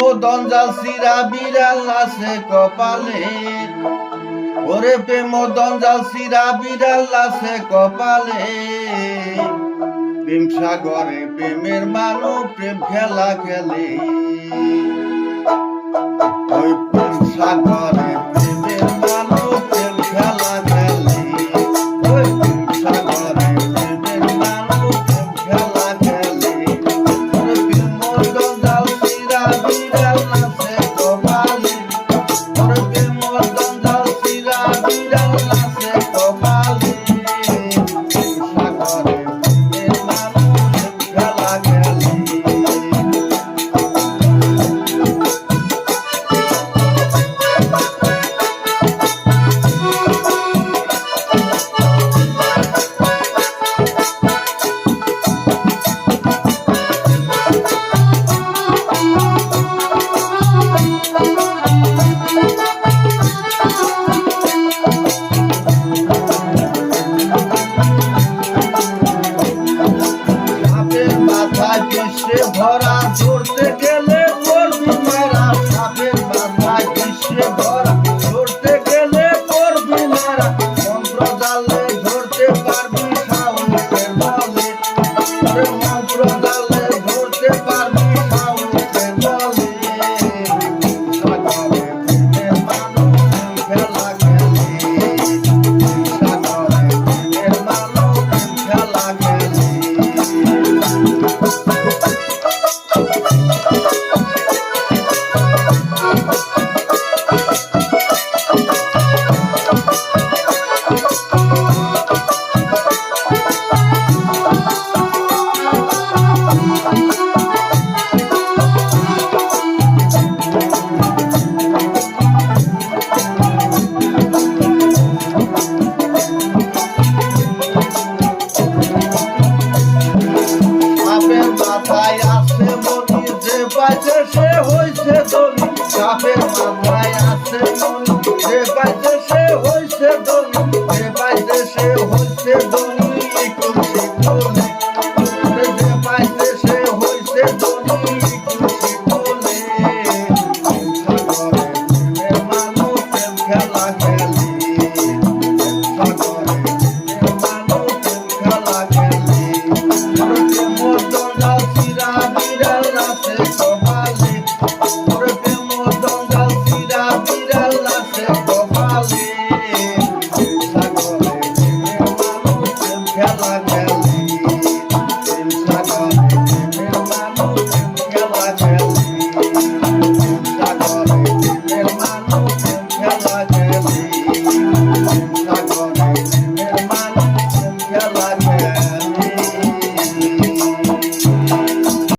মদন জাল সিরা বিড়াল আছে কপালে। ওরে প্রেম দঞ্জাল সিরা বিড়াল আছে কপালে। প্রেম সাগরে প্রেমের মানো প্রেম খেলা খেলে। ওই প্রেম সাগরে ভরা মাথায় আছে মনি যে পাইছে সে হইছে ধনী সাপের মাথায় আছে মনি যে পাইছে সে হইছে ধনী যে পাইছে সে হইছে ধনী খুশি বলে, যে পাইছে সে হইছে ধনী খুশি বলে। মানুষ খেলা খেলি খেলা